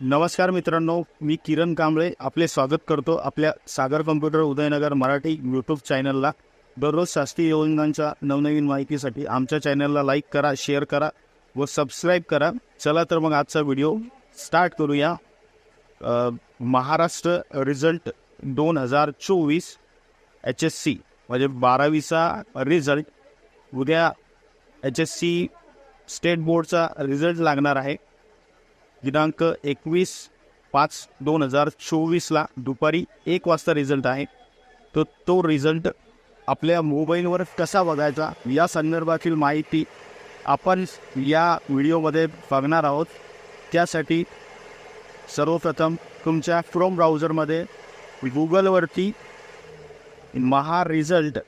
नमस्कार मित्रांनो मी किरण कांबळे आपले स्वागत करतो आपल्या सागर कम्प्युटर उदयनगर मराठी यूट्यूब चॅनलला दररोज शासकीय योजनांच्या नवनवीन माहितीसाठी आमच्या चॅनलला लाईक करा शेअर करा व सबस्क्राईब करा. चला तर मग आजचा व्हिडिओ स्टार्ट करूया. महाराष्ट्र रिझल्ट दोन हजार चोवीस एच एस सी म्हणजे बारावीचा रिझल्ट उद्या एच एस सी स्टेट बोर्डचा रिझल्ट लागणार आहे. दिनांक एकवीस पाच दोन हजार चोवीसला दुपारी एक वाजता रिझल्ट आहे. तर तो रिझल्ट आपल्या मोबाईलवर कसा बघायचा या संदर्भातील माहिती आपण या व्हिडिओमध्ये बघणार आहोत. त्यासाठी सर्वप्रथम तुमच्या क्रोम ब्राउझरमध्ये गुगलवरती Maha result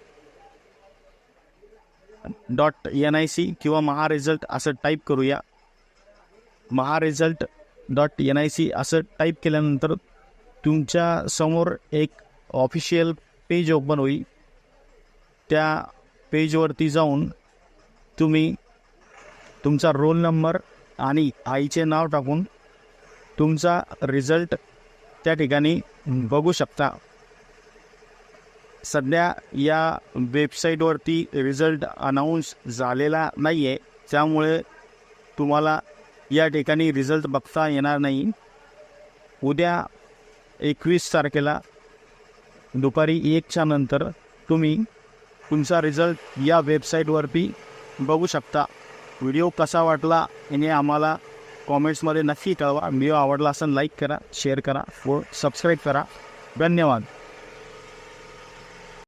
dot N I C किंवा महा रिझल्ट असं टाईप करूया. Maha result dot N I C असं टाईप केल्यानंतर तुमच्यासमोर एक ऑफिशियल पेज ओपन होईल. त्या पेजवरती जाऊन तुम्ही तुमचा रोल नंबर आणि आईचे नाव टाकून तुमचा रिझल्ट त्या ठिकाणी बघू शकता. सध्या या वेबसाईटवरती रिझल्ट अनाऊन्स झालेला नाही आहे त्यामुळे तुम्हाला या ठिकाणी रिझल्ट बघता येणार नाही. उद्या एकवीस तारखेला दुपारी एकच्या नंतर तुम्ही तुमचा रिझल्ट या वेबसाईटवरती बघू शकता. व्हिडिओ कसा वाटला याने आम्हाला कॉमेंट्समध्ये नक्की कळवा. व्हिडिओ आवडला असेल लाईक करा शेअर करा. व सबस्क्राईब करा. धन्यवाद.